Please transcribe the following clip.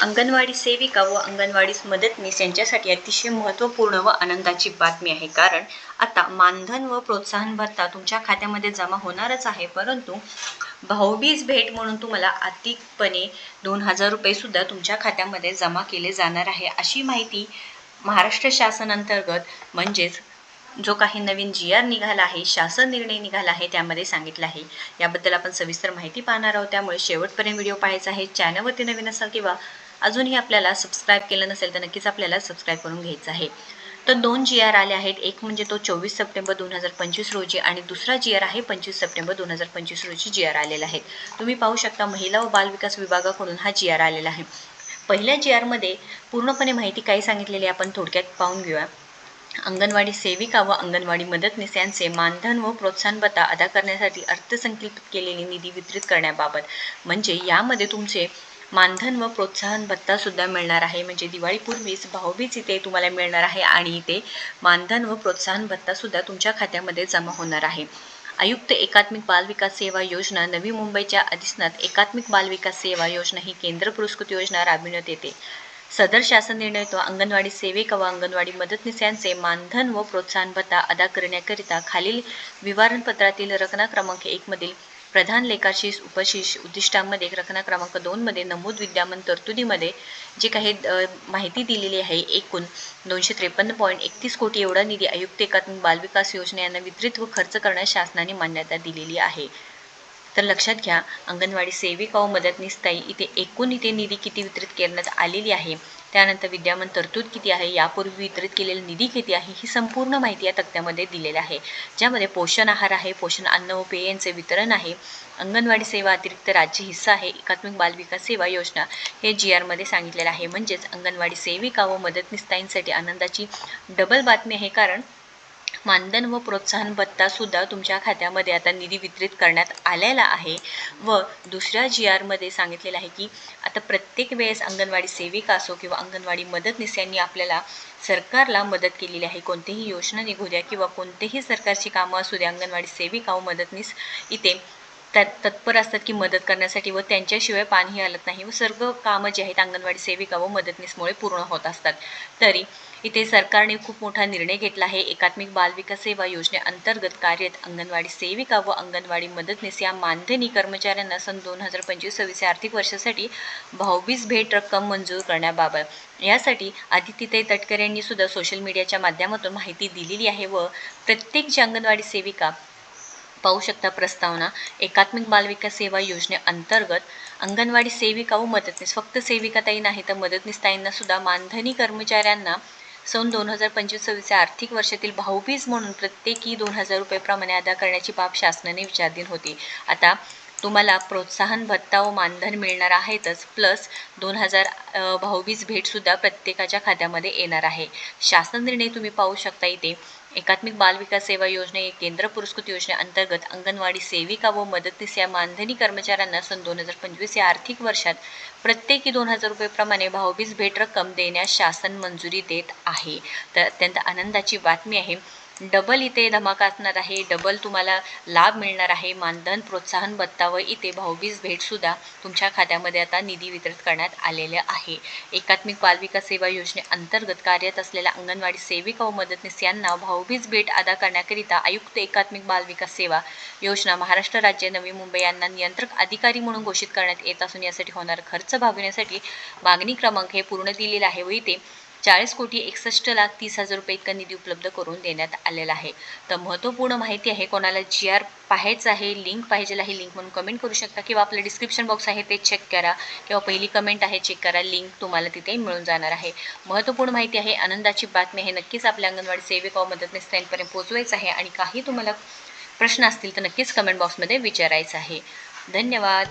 अंगणवाडी सेविका व अंगणवाडीस मदतनीस यांच्यासाठी अतिशय महत्त्वपूर्ण व आनंदाची बातमी आहे. कारण आता मानधन व प्रोत्साहन भत्ता तुमच्या खात्यामध्ये जमा होणारच आहे. परंतु भाऊबीज भेट म्हणून तुम्हाला अधिकपणे दोन हजार रुपयेसुद्धा तुमच्या खात्यामध्ये जमा केले जाणार आहे. अशी माहिती महाराष्ट्र शासनांतर्गत म्हणजेच जो काही नवीन जी आर निघाला आहे शासन निर्णय निघाला आहे त्यामध्ये सांगितलं आहे. याबद्दल आपण सविस्तर माहिती पाहणार आहोत. त्यामुळे शेवटपर्यंत व्हिडिओ पाहायचा आहे. चॅनलवरती नवीन असाल किंवा अजूनही आपल्याला सबस्क्राईब केलं नसेल तर नक्कीच आपल्याला सबस्क्राईब करून घ्यायचं आहे. तर दोन जी आर आले आहेत. एक म्हणजे तो चोवीस सप्टेंबर दोन हजार पंचवीस रोजी आणि दुसरा जी आर आहे पंचवीस सप्टेंबर दोन हजार पंचवीस रोजी जी आर आलेला आहे. तुम्ही पाहू शकता महिला व बालविकास विभागाकडून हा जी आर आलेला आहे. पहिल्या जी आरमध्ये पूर्णपणे माहिती काय सांगितलेली आहे आपण थोडक्यात पाहून घेऊया. अंगणवाडी सेविका व अंगणवाडी मदतनीस यांचे मानधन व प्रोत्साहन भत्ता अदा करण्यासाठी अर्थसंकल्पित केलेली निधी वितरित करण्याबाबत. म्हणजे यामध्ये तुमचे मानधन व प्रोत्साहन भत्ता सुद्धा मिळणार आहे. म्हणजे दिवाळीपूर्वीच भाऊबीज इथे तुम्हाला मिळणार आहे आणि इथे मानधन व प्रोत्साहन भत्ता सुद्धा तुमच्या खात्यामध्ये जमा होणार आहे. आयुक्त एकात्मिक बाल विकास सेवा योजना नवी मुंबईच्या अधिसनात एकात्मिक बाल विकास सेवा योजना ही केंद्र पुरस्कृत योजना राबविण्यात येते. सदर शासन निर्णय तो अंगणवाडी सेविका व अंगणवाडी मदतनीस यांचे मानधन व प्रोत्साहन भत्ता अदा करण्याकरिता खालील विवरणपत्रातील रचना क्रमांक एकमधील प्रधान लेखाशीस उपशीष उद्दिष्टांमध्ये रचना क्रमांक दोनमध्ये नमूद विद्यमान तरतुदीमध्ये जे काही माहिती दिलेली आहे एकूण दोनशे त्रेपन्न पॉईंट एकतीस कोटी एवढा निधी आयुक्त एकात्मिक बालविकास योजना यांना वितरित व खर्च करण्यास शासनाने मान्यता दिलेली आहे. तर लक्षात घ्या अंगणवाडी सेविका व मदतनीस ताई इथे एकूण इथे निधी किती वितरित करण्यात आलेली आहे? त्यानंतर विद्यमान तरतूद किती आहे? यापूर्वी वितरित केलेला निधी किती आहे? ही संपूर्ण माहिती या तक्त्यामध्ये दिलेली आहे. ज्यामध्ये पोषण आहार आहे पोषण अन्न व पेय यांचे वितरण आहे अंगणवाडी सेवा अतिरिक्त राज्य हिस्सा आहे एकात्मिक बालविकास सेवा योजना हे जी आरमध्ये सांगितलेलं आहे. म्हणजेच अंगणवाडी सेविका व मदतनीस ताईंसाठी आनंदाची डबल बातमी आहे. कारण मानधन व प्रोत्साहन भत्ता सुद्धा तुमच्या खात्यामध्ये आता निधी वितरित करण्यात आलेला आहे. व दुसऱ्या जी आरमध्ये सांगितलेलं आहे की आता प्रत्येक वेळेस अंगणवाडी सेविका असो किंवा अंगणवाडी मदतनीस यांनी आपल्याला सरकारला मदत केलेली आहे. कोणतीही योजना निघू द्या किंवा कोणतेही सरकारची कामं असू द्या अंगणवाडी सेविका व मदतनीस इथे त्यात तत्पर असतात की मदत करण्यासाठी व त्यांच्याशिवाय पाणीही हलत नाही व सर्व कामं जी आहेत अंगणवाडी सेविका व मदतनीसमुळे पूर्ण होत असतात. तरी इथे सरकारने खूप मोठा निर्णय घेतला आहे. एकात्मिक बालविकास सेवा योजनेअंतर्गत कार्यरत अंगणवाडी सेविका व अंगणवाडी मदतनीस या मानधनी कर्मचाऱ्यांना सन दोन हजार पंचवीस सव्वीस या आर्थिक वर्षासाठी भाऊबीज भेट रक्कम मंजूर करण्याबाबत. यासाठी आदित्यताई तटकर यांनी सुद्धा सोशल मीडियाच्या माध्यमातून माहिती दिलेली आहे व प्रत्येक जी अंगणवाडी सेविका पाहू शकता प्रस्तावना एकात्मिक बालविकास सेवा योजनेअंतर्गत अंगणवाडी सेविका व मदतनीस. फक्त सेविकाताई नाही तर मदतनीसताईंना सुद्धा मानधनी कर्मचाऱ्यांना सन दोन हजार पंचवीस सव्वीस आर्थिक वर्षातील भाऊबीज म्हणून प्रत्येकी दोन हजार रुपयेप्रमाणे अदा करण्याची बाब शासनाने विचारधीन होती. आता तुम्हाला प्रोत्साहन भत्ता व मानधन मिळणार आहेतच प्लस दोन हजार भाऊबीज भेटसुद्धा प्रत्येकाच्या खात्यामध्ये येणार आहे. शासन निर्णय तुम्ही पाहू शकता इथे. एकात्मिक बाल विकास सेवा योजना योजने केंद्र पुरस्कृत योजनेअंतर्गत अंगणवाडी सेविका व मदतनीस या मानधनी कर्मचाऱ्यांना सन दोन हजार पंचवीस या आर्थिक वर्षात प्रत्येकी दोन हजार रुपयेप्रमाणे भाऊबीज भेट रक्कम देण्यास शासन मंजुरी देत आहे. तर अत्यंत आनंदाची बातमी आहे. डबल इथे धमाका असणार आहे डबल तुम्हाला लाभ मिळणार आहे मानधन प्रोत्साहन भत्ता व इथे भाऊबीज भेटसुद्धा तुमच्या खात्यामध्ये आता निधी वितरित करण्यात आलेल्या आहे. एकात्मिक बालविकास सेवा योजनेअंतर्गत कार्यरत असलेल्या अंगणवाडी सेविका व मदतनीस यांना भाऊबीज भेट अदा करण्याकरिता आयुक्त एकात्मिक बालविकास सेवा योजना महाराष्ट्र राज्य नवी मुंबई यांना नियंत्रक अधिकारी म्हणून घोषित करण्यात येत असून यासाठी होणारा खर्च भागविण्यासाठी मागणी क्रमांक हे पूर्ण दिलेला आहे व इथे चाळीस कोटी एकसष्ट लाख तीस हजार रुपये इतका निधी उपलब्ध करून देण्यात आलेला आहे. तर महत्त्वपूर्ण माहिती आहे कोणाला जी आर पाहायचं आहे लिंक पाहिजे आहे लिंक म्हणून कमेंट करू शकता किंवा आपलं डिस्क्रिप्शन बॉक्स आहे ते चेक करा किंवा पहिली कमेंट आहे चेक करा लिंक तुम्हाला तिथे मिळून जाणार आहे. महत्त्वपूर्ण माहिती आहे आनंदाची बातमी आहे नक्कीच आपल्या अंगणवाडी सेविका व मदतनीस त्यांपर्यंत पोहोचवायचं आहे आणि काही तुम्हाला प्रश्न असतील तर नक्कीच कमेंट बॉक्समध्ये विचारायचं आहे. धन्यवाद.